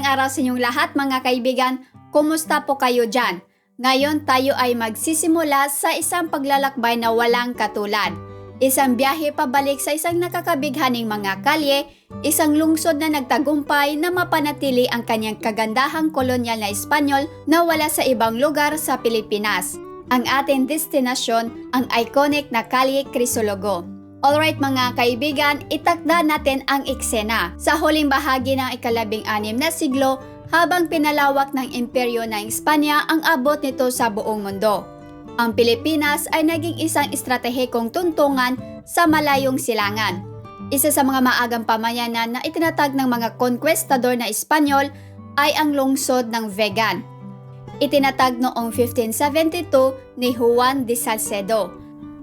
Magandang araw sa inyong lahat mga kaibigan. Kumusta po kayo dyan? Ngayon tayo ay magsisimula sa isang paglalakbay na walang katulad. Isang biyahe pabalik sa isang nakakabighaning mga kalye, isang lungsod na nagtagumpay na mapanatili ang kanyang kagandahang kolonyal na Espanyol na wala sa ibang lugar sa Pilipinas. Ang ating destinasyon, ang iconic na Kalye Crisologo. Alright mga kaibigan, itakda natin ang eksena. Sa huling bahagi ng ikalabing anim na siglo, habang pinalawak ng imperyo ng Espanya ang abot nito sa buong mundo. Ang Pilipinas ay naging isang estratehikong tuntungan sa malayong silangan. Isa sa mga maagang pamayanan na itinatag ng mga conquistador na Espanyol ay ang lungsod ng Vegan. Itinatag noong 1572 ni Juan de Salcedo.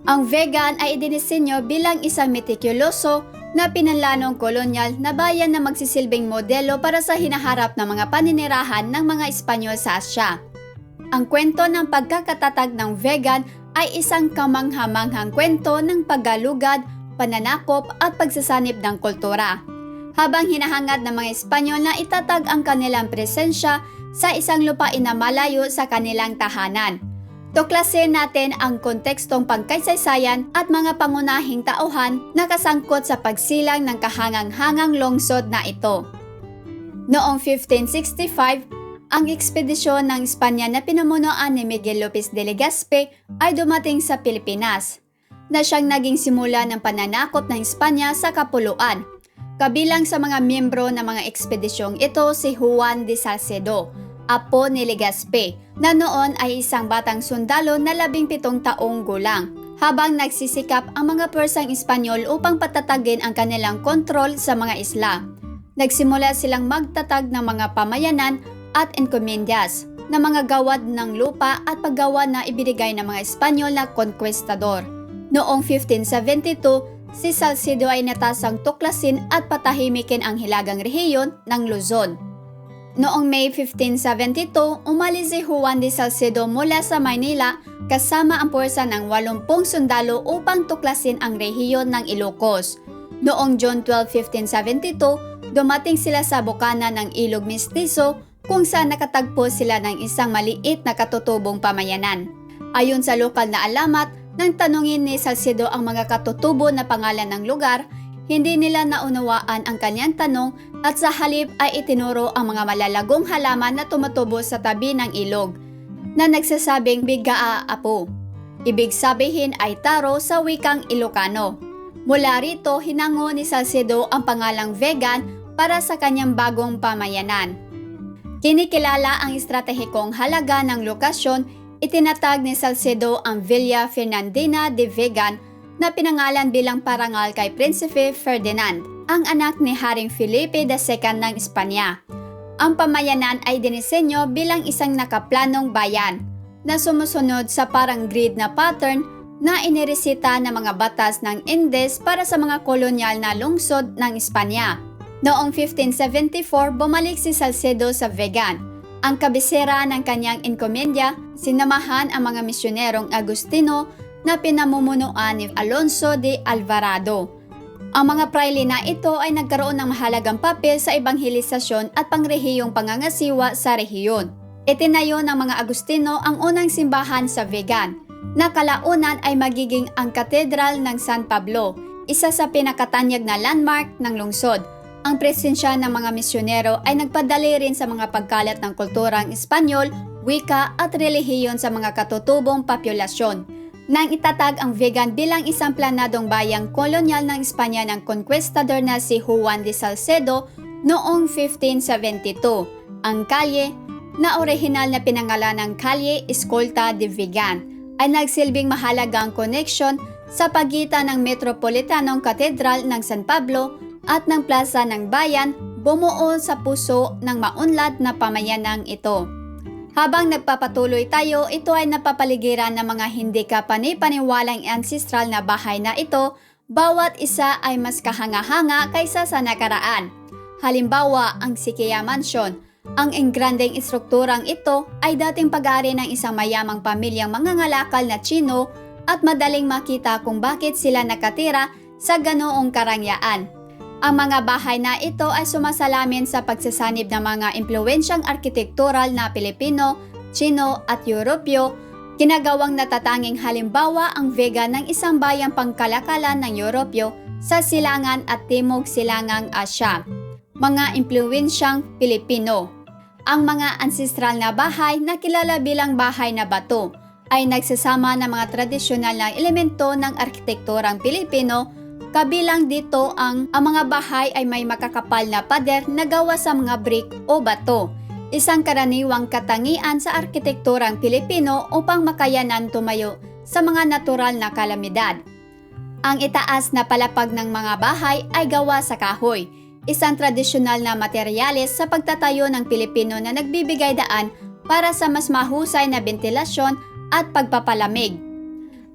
Ang Vegan ay idinisenyo bilang isang metikuloso na pinanlanong kolonyal na bayan na magsisilbing modelo para sa hinaharap ng mga paninirahan ng mga Espanyol sa Asya. Ang kwento ng pagkakatatag ng vegan ay isang kamanghamanghang kwento ng paggalugad, pananakop at pagsasanib ng kultura. Habang hinahangad ng mga Espanyol na itatag ang kanilang presensya sa isang lupain na malayo sa kanilang tahanan. Tuklasin natin ang kontekstong pagkaysaysayan at mga pangunahing tauhan na kasangkot sa pagsilang ng kahangang-hangang lungsod na ito. Noong 1565, ang ekspedisyon ng Espanya na pinamunuan ni Miguel Lopez de Legazpi ay dumating sa Pilipinas, na siyang naging simula ng pananakop ng Espanya sa Kapuluan. Kabilang sa mga miyembro ng mga ekspedisyong ito si Juan de Salcedo, apo ni Legazpi, na noon ay isang batang sundalo na labing pitong taong gulang, habang nagsisikap ang mga Persang Espanyol upang patatagin ang kanilang kontrol sa mga isla. Nagsimula silang magtatag ng mga pamayanan at encomiendas na mga gawad ng lupa at paggawa na ibinigay ng mga Espanyol na conquistador. Noong 1572, si Salcedo ay natasang tuklasin at patahimikin ang hilagang rehiyon ng Luzon. Noong May 1572, umalis si Juan de Salcedo mula sa Maynila kasama ang puwersa ng 80 sundalo upang tuklasin ang rehiyon ng Ilocos. Noong June 12, 1572, dumating sila sa bukana ng Ilog Mistizo kung saan nakatagpo sila ng isang maliit na katutubong pamayanan. Ayon sa lokal na alamat, nang tanungin ni Salcedo ang mga katutubo na pangalan ng lugar, hindi nila naunawaan ang kanyang tanong at sa halip ay itinuro ang mga malalagong halaman na tumutubo sa tabi ng ilog na nagsasabing bigaa apo. Ibig sabihin ay taro sa wikang Ilocano. Mula rito, hinango ni Salcedo ang pangalang vegan para sa kanyang bagong pamayanan. Kinikilala ang estratehikong halaga ng lokasyon, itinatag ni Salcedo ang Villa Fernandina de Vegan na pinangalan bilang parangal kay Prinsipe Ferdinand, ang anak ni Haring Felipe II ng Espanya. Ang pamayanan ay dinisenyo bilang isang nakaplanong bayan na sumusunod sa parang grid na pattern na iniresita ng mga batas ng Indes para sa mga kolonyal na lungsod ng Espanya. Noong 1574, bumalik si Salcedo sa Vegan. Ang kabisera ng kanyang enkomendya, sinamahan ang mga misyonerong Agustino na pinamumunuan ni Alonso de Alvarado. Ang mga praile na ito ay nagkaroon ng mahalagang papel sa ebanghelisasyon at pangrehiyong pangangasiwa sa rehiyon. Itinayo ng mga Agustino ang unang simbahan sa Vegan, na kalaunan ay magiging ang Katedral ng San Pablo, isa sa pinakatanyag na landmark ng lungsod ang presensya ng mga misyonero ay nagpadali rin sa mga pagkalat ng kulturang Espanyol, wika at relihiyon sa mga katutubong populasyon. Nang itatag ang vegan bilang isang planadong bayang kolonyal ng Espanya ng conquistador na si Juan de Salcedo noong 1572, ang kalye na orihinal na pinangalan ng Kalye Escolta de Vegan ay nagsilbing mahalagang connection sa pagitan ng Metropolitanong Katedral ng San Pablo at ng plaza ng bayan bumuo sa puso ng maunlad na pamayanang ito. Habang nagpapatuloy tayo, ito ay napapaligiran ng mga hindi ka panipaniwalang ancestral na bahay na ito, bawat isa ay mas kahanga-hanga kaysa sa nakaraan. Halimbawa, ang Sikia Mansion. Ang engrandeng istrukturang ito ay dating pag-ari ng isang mayamang pamilyang mangangalakal na Chino at madaling makita kung bakit sila nakatira sa ganoong karangyaan. Ang mga bahay na ito ay sumasalamin sa pagsasanib ng mga impluensyang arkitektural na Pilipino, Chino at Europyo, kinagawang natatanging halimbawa ang Vega ng isang bayang pangkalakalan ng Europyo sa silangan at timog silangang Asya. Mga impluensyang Pilipino. Ang mga ancestral na bahay na kilala bilang bahay na bato ay nagsasama ng mga tradisyonal na elemento ng arkitekturang Pilipino Kabilang dito ang, ang mga bahay ay may makakapal na pader na gawa sa mga brick o bato. Isang karaniwang katangian sa arkitekturang Pilipino upang makayanan tumayo sa mga natural na kalamidad. Ang itaas na palapag ng mga bahay ay gawa sa kahoy, isang tradisyonal na materyales sa pagtatayo ng Pilipino na nagbibigay daan para sa mas mahusay na ventilasyon at pagpapalamig.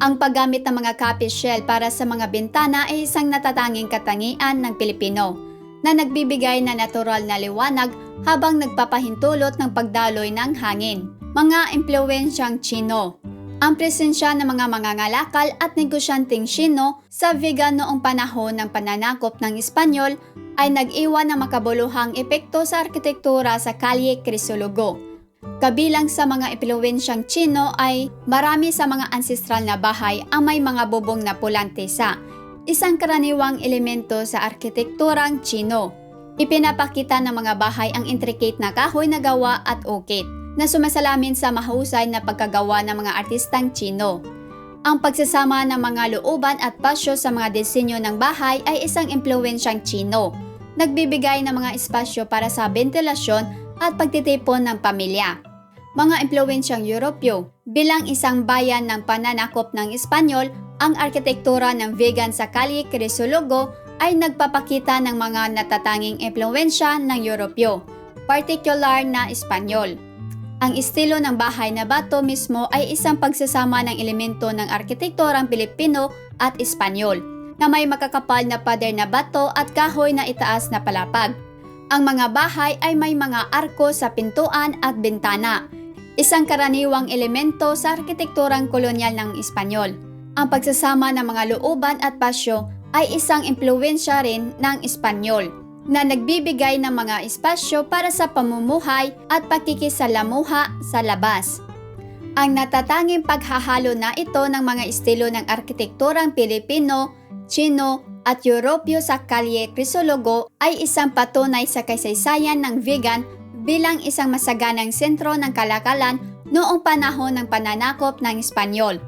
Ang paggamit ng mga copy shell para sa mga bintana ay isang natatanging katangian ng Pilipino na nagbibigay na natural na liwanag habang nagpapahintulot ng pagdaloy ng hangin. Mga impluensyang Chino Ang presensya ng mga mangangalakal at negosyanteng Chino sa Vega noong panahon ng pananakop ng Espanyol ay nag-iwan ng makabuluhang epekto sa arkitektura sa Kalye Crisologo Kabilang sa mga impluensyang Chino ay marami sa mga ancestral na bahay ang may mga bubong na pulang tesa, isang karaniwang elemento sa arkitekturang Chino. Ipinapakita ng mga bahay ang intricate na kahoy na gawa at ukit na sumasalamin sa mahusay na pagkagawa ng mga artistang Chino. Ang pagsasama ng mga looban at pasyo sa mga disenyo ng bahay ay isang impluensyang Chino. Nagbibigay ng mga espasyo para sa ventilasyon at pagtitipon ng pamilya. Mga impluensyang Europyo, bilang isang bayan ng pananakop ng Espanyol, ang arkitektura ng vegan sa Cali Crisologo ay nagpapakita ng mga natatanging impluensya ng Europyo, particular na Espanyol. Ang estilo ng bahay na bato mismo ay isang pagsasama ng elemento ng arkitekturang Pilipino at Espanyol na may makakapal na pader na bato at kahoy na itaas na palapag. Ang mga bahay ay may mga arko sa pintuan at bintana, isang karaniwang elemento sa arkitekturang kolonyal ng Espanyol. Ang pagsasama ng mga looban at pasyo ay isang impluensya rin ng Espanyol na nagbibigay ng mga espasyo para sa pamumuhay at pakikisalamuha sa labas. Ang natatanging paghahalo na ito ng mga estilo ng arkitekturang Pilipino, Chino, at Europyo sa Kalye Crisologo ay isang patunay sa kasaysayan ng vegan bilang isang masaganang sentro ng kalakalan noong panahon ng pananakop ng Espanyol.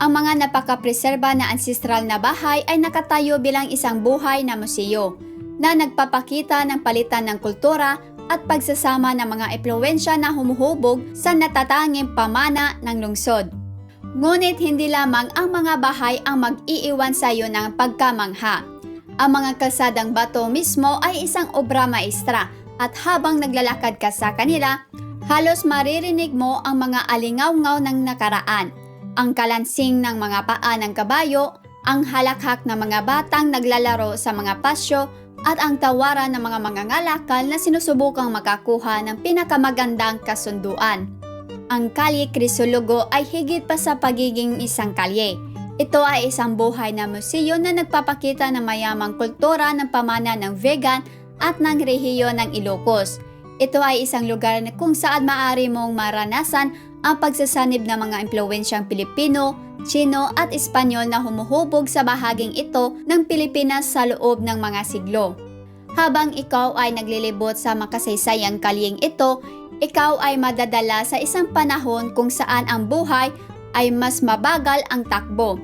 Ang mga napakapreserba na ancestral na bahay ay nakatayo bilang isang buhay na museo na nagpapakita ng palitan ng kultura at pagsasama ng mga impluensya na humuhubog sa natatanging pamana ng lungsod. Ngunit hindi lamang ang mga bahay ang mag-iiwan sa iyo ng pagkamangha. Ang mga kalsadang bato mismo ay isang obra maestra at habang naglalakad ka sa kanila, halos maririnig mo ang mga alingaw-ngaw ng nakaraan, ang kalansing ng mga paa ng kabayo, ang halakhak ng mga batang naglalaro sa mga pasyo at ang tawaran ng mga mangangalakal na sinusubukang makakuha ng pinakamagandang kasunduan. Ang Kalye Crisologo ay higit pa sa pagiging isang kalye. Ito ay isang buhay na museo na nagpapakita ng mayamang kultura ng pamana ng vegan at ng rehiyon ng Ilocos. Ito ay isang lugar na kung saan maaari mong maranasan ang pagsasanib ng mga impluensyang Pilipino, Chino at Espanyol na humuhubog sa bahaging ito ng Pilipinas sa loob ng mga siglo. Habang ikaw ay naglilibot sa makasaysayang kalyeng ito, ikaw ay madadala sa isang panahon kung saan ang buhay ay mas mabagal ang takbo.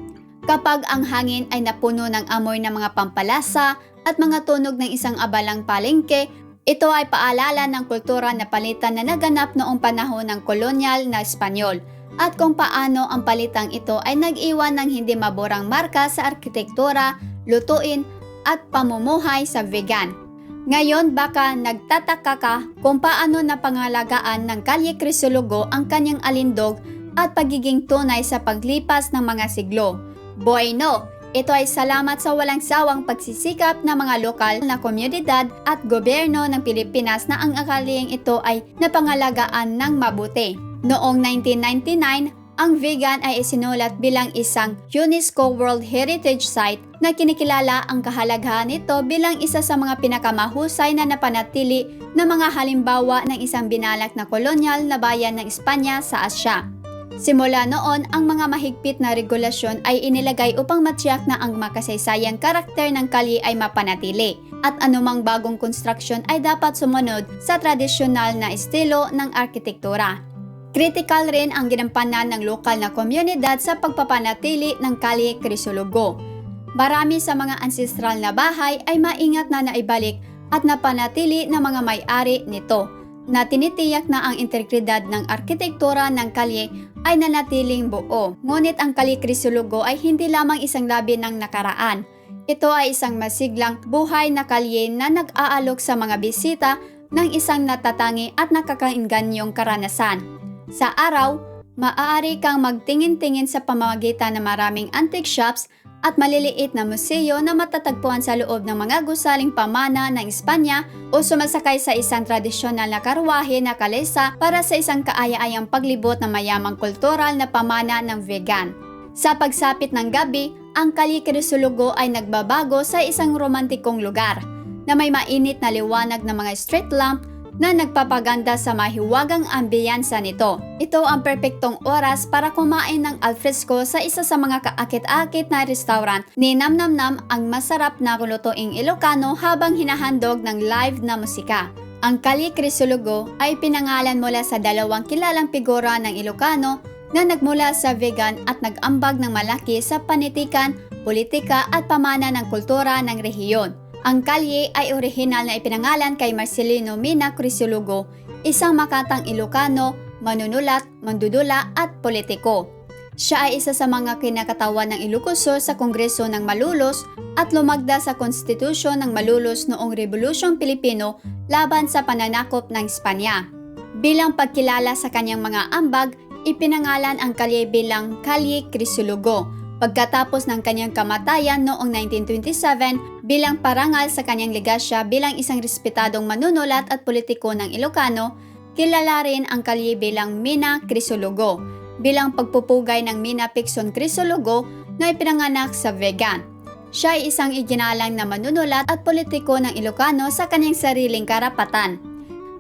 Kapag ang hangin ay napuno ng amoy ng mga pampalasa at mga tunog ng isang abalang palengke, ito ay paalala ng kultura na palitan na naganap noong panahon ng kolonyal na Espanyol at kung paano ang palitang ito ay nag-iwan ng hindi maburang marka sa arkitektura, lutuin at pamumuhay sa vegan. Ngayon baka nagtataka ka kung paano napangalagaan ng Kalye Crisologo ang kanyang alindog at pagiging tunay sa paglipas ng mga siglo. Bueno, ito ay salamat sa walang sawang pagsisikap ng mga lokal na komunidad at gobyerno ng Pilipinas na ang akaliyeng ito ay napangalagaan ng mabuti. Noong 1999, Ang vegan ay isinulat bilang isang UNESCO World Heritage Site na kinikilala ang kahalagahan nito bilang isa sa mga pinakamahusay na napanatili na mga halimbawa ng isang binalak na kolonyal na bayan ng Espanya sa Asya. Simula noon, ang mga mahigpit na regulasyon ay inilagay upang matyak na ang makasaysayang karakter ng kalye ay mapanatili at anumang bagong konstruksyon ay dapat sumunod sa tradisyonal na estilo ng arkitektura. Critical rin ang ginampanan ng lokal na komunidad sa pagpapanatili ng kalye Crisologo. Marami sa mga ancestral na bahay ay maingat na naibalik at napanatili ng mga may-ari nito na tinitiyak na ang integridad ng arkitektura ng kalye ay nanatiling buo. Ngunit ang kalye Crisologo ay hindi lamang isang labi ng nakaraan. Ito ay isang masiglang buhay na kalye na nag-aalok sa mga bisita ng isang natatangi at nakakainganyong karanasan. Sa araw, maaari kang magtingin-tingin sa pamamagitan ng maraming antique shops at maliliit na museo na matatagpuan sa loob ng mga gusaling pamana ng Espanya o sumasakay sa isang tradisyonal na karwahe na kalesa para sa isang kaaya-ayang paglibot ng mayamang kultural na pamana ng vegan. Sa pagsapit ng gabi, ang Kalikrisulugo ay nagbabago sa isang romantikong lugar na may mainit na liwanag ng mga street lamp na nagpapaganda sa mahiwagang ambiyansa nito. Ito ang perpektong oras para kumain ng alfresco sa isa sa mga kaakit-akit na restaurant ni Namnamnam ang masarap na lutuing Ilocano habang hinahandog ng live na musika. Ang Kali Crisologo ay pinangalan mula sa dalawang kilalang figura ng Ilocano na nagmula sa vegan at nag-ambag ng malaki sa panitikan, politika at pamana ng kultura ng rehiyon. Ang kalye ay orihinal na ipinangalan kay Marcelino Mina Crisologo, isang makatang Ilocano, manunulat, mandudula at politiko. Siya ay isa sa mga kinakatawan ng Ilocosur sa Kongreso ng Malulos at lumagda sa konstitusyon ng Malulos noong Rebolusyong Pilipino laban sa pananakop ng Espanya. Bilang pagkilala sa kanyang mga ambag, ipinangalan ang kalye bilang Kalye Crisologo Pagkatapos ng kanyang kamatayan noong 1927 bilang parangal sa kanyang legasya bilang isang respetadong manunulat at politiko ng Ilocano, kilala rin ang kalye bilang Mina Crisologo, bilang pagpupugay ng Mina Pixon Crisologo na ipinanganak sa vegan. Siya ay isang iginalang na manunulat at politiko ng Ilocano sa kanyang sariling karapatan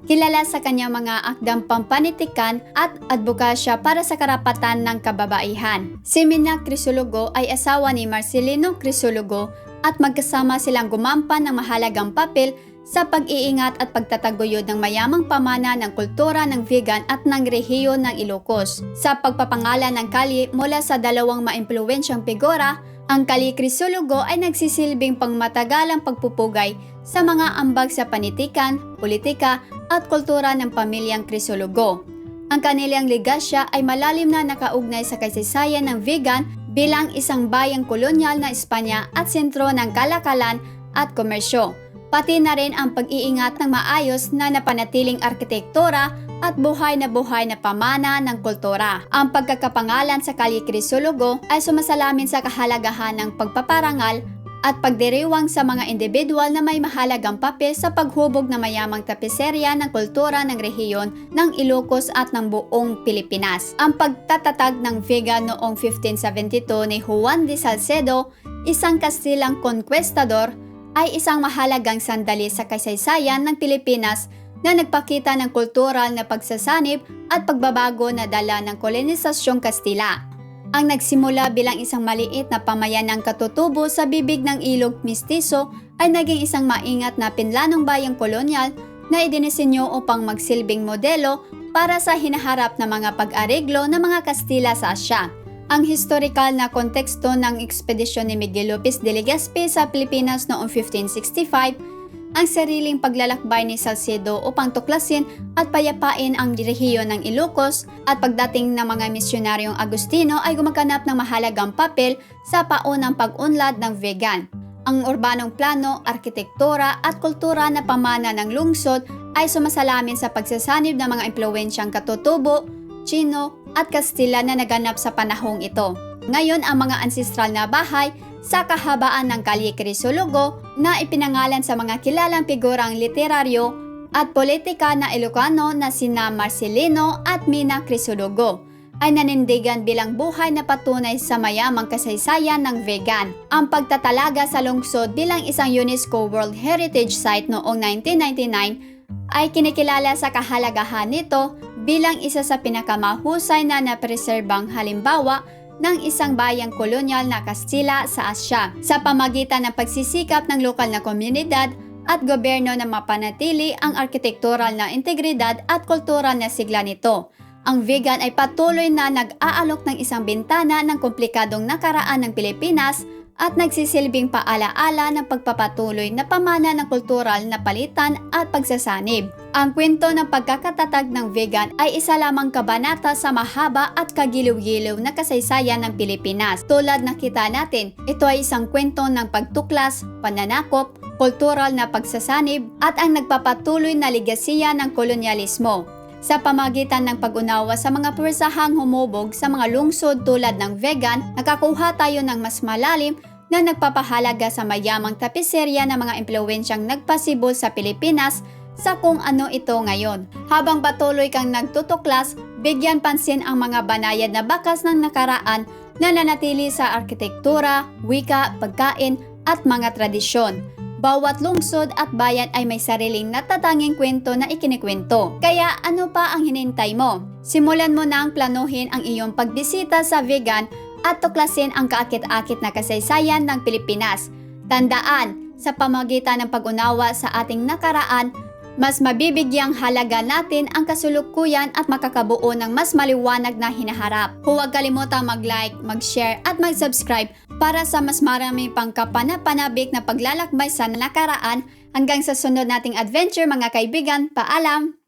kilala sa kanyang mga akdang pampanitikan at advokasya para sa karapatan ng kababaihan. Si Mina Crisologo ay asawa ni Marcelino Crisologo at magkasama silang gumampan ng mahalagang papel sa pag-iingat at pagtataguyod ng mayamang pamana ng kultura ng vegan at ng rehiyon ng Ilocos. Sa pagpapangalan ng kali mula sa dalawang maimpluwensyang figura, ang kalikrisologo ay nagsisilbing pangmatagalang pagpupugay sa mga ambag sa panitikan, politika at kultura ng pamilyang krisologo. Ang kanilang legasya ay malalim na nakaugnay sa kasaysayan ng vegan bilang isang bayang kolonyal na Espanya at sentro ng kalakalan at komersyo, pati na rin ang pag-iingat ng maayos na napanatiling arkitektura at buhay na buhay na pamana ng kultura. Ang pagkakapangalan sa Kali Crisologo ay sumasalamin sa kahalagahan ng pagpaparangal at pagdiriwang sa mga individual na may mahalagang papel sa paghubog na mayamang tapiserya ng kultura ng rehiyon ng Ilocos at ng buong Pilipinas. Ang pagtatatag ng Vega noong 1572 ni Juan de Salcedo, isang Kastilang conquistador, ay isang mahalagang sandali sa kasaysayan ng Pilipinas na nagpakita ng kultural na pagsasanib at pagbabago na dala ng kolonisasyong Kastila. Ang nagsimula bilang isang maliit na pamayanang katutubo sa bibig ng ilog mistiso ay naging isang maingat na pinlanong bayang kolonyal na idinisenyo upang magsilbing modelo para sa hinaharap na mga pag-areglo ng mga Kastila sa Asya. Ang historical na konteksto ng ekspedisyon ni Miguel Lopez de Legazpi sa Pilipinas noong 1565 ang sariling paglalakbay ni Salcedo upang tuklasin at payapain ang rehiyon ng Ilocos at pagdating ng mga misyonaryong Agustino ay gumaganap ng mahalagang papel sa paunang pag-unlad ng vegan. Ang urbanong plano, arkitektura at kultura na pamana ng lungsod ay sumasalamin sa pagsasanib ng mga impluensyang katutubo, Chino at Kastila na naganap sa panahong ito. Ngayon ang mga ancestral na bahay sa kahabaan ng Kalye Crisologo na ipinangalan sa mga kilalang figurang literaryo at politika na Ilocano na sina Marcelino at Mina Crisologo. ay nanindigan bilang buhay na patunay sa mayamang kasaysayan ng vegan. Ang pagtatalaga sa lungsod bilang isang UNESCO World Heritage Site noong 1999 ay kinikilala sa kahalagahan nito bilang isa sa pinakamahusay na napreserbang halimbawa ng isang bayang kolonyal na Kastila sa Asya sa pamagitan ng pagsisikap ng lokal na komunidad at gobyerno na mapanatili ang arkitektural na integridad at kultural na sigla nito. Ang vegan ay patuloy na nag-aalok ng isang bintana ng komplikadong nakaraan ng Pilipinas at nagsisilbing paalaala ng pagpapatuloy na pamana ng kultural na palitan at pagsasanib. Ang kwento ng pagkakatatag ng vegan ay isa lamang kabanata sa mahaba at kagiliw-giliw na kasaysayan ng Pilipinas. Tulad nakita natin, ito ay isang kwento ng pagtuklas, pananakop, kultural na pagsasanib at ang nagpapatuloy na ligasiya ng kolonyalismo sa pamagitan ng pag-unawa sa mga puwersahang humubog sa mga lungsod tulad ng vegan, nakakuha tayo ng mas malalim na nagpapahalaga sa mayamang tapiserya ng mga impluensyang nagpasibol sa Pilipinas sa kung ano ito ngayon. Habang patuloy kang nagtutuklas, bigyan pansin ang mga banayad na bakas ng nakaraan na nanatili sa arkitektura, wika, pagkain at mga tradisyon. Bawat lungsod at bayan ay may sariling natatanging kwento na ikinikwento. Kaya ano pa ang hinintay mo? Simulan mo na ang planuhin ang iyong pagbisita sa vegan at tuklasin ang kaakit-akit na kasaysayan ng Pilipinas. Tandaan, sa pamagitan ng pag-unawa sa ating nakaraan, mas mabibigyang halaga natin ang kasulukuyan at makakabuo ng mas maliwanag na hinaharap. Huwag kalimutang mag-like, mag-share at mag-subscribe para sa mas marami pang kapanapanabik na paglalakbay sa nakaraan hanggang sa sunod nating adventure mga kaibigan. Paalam!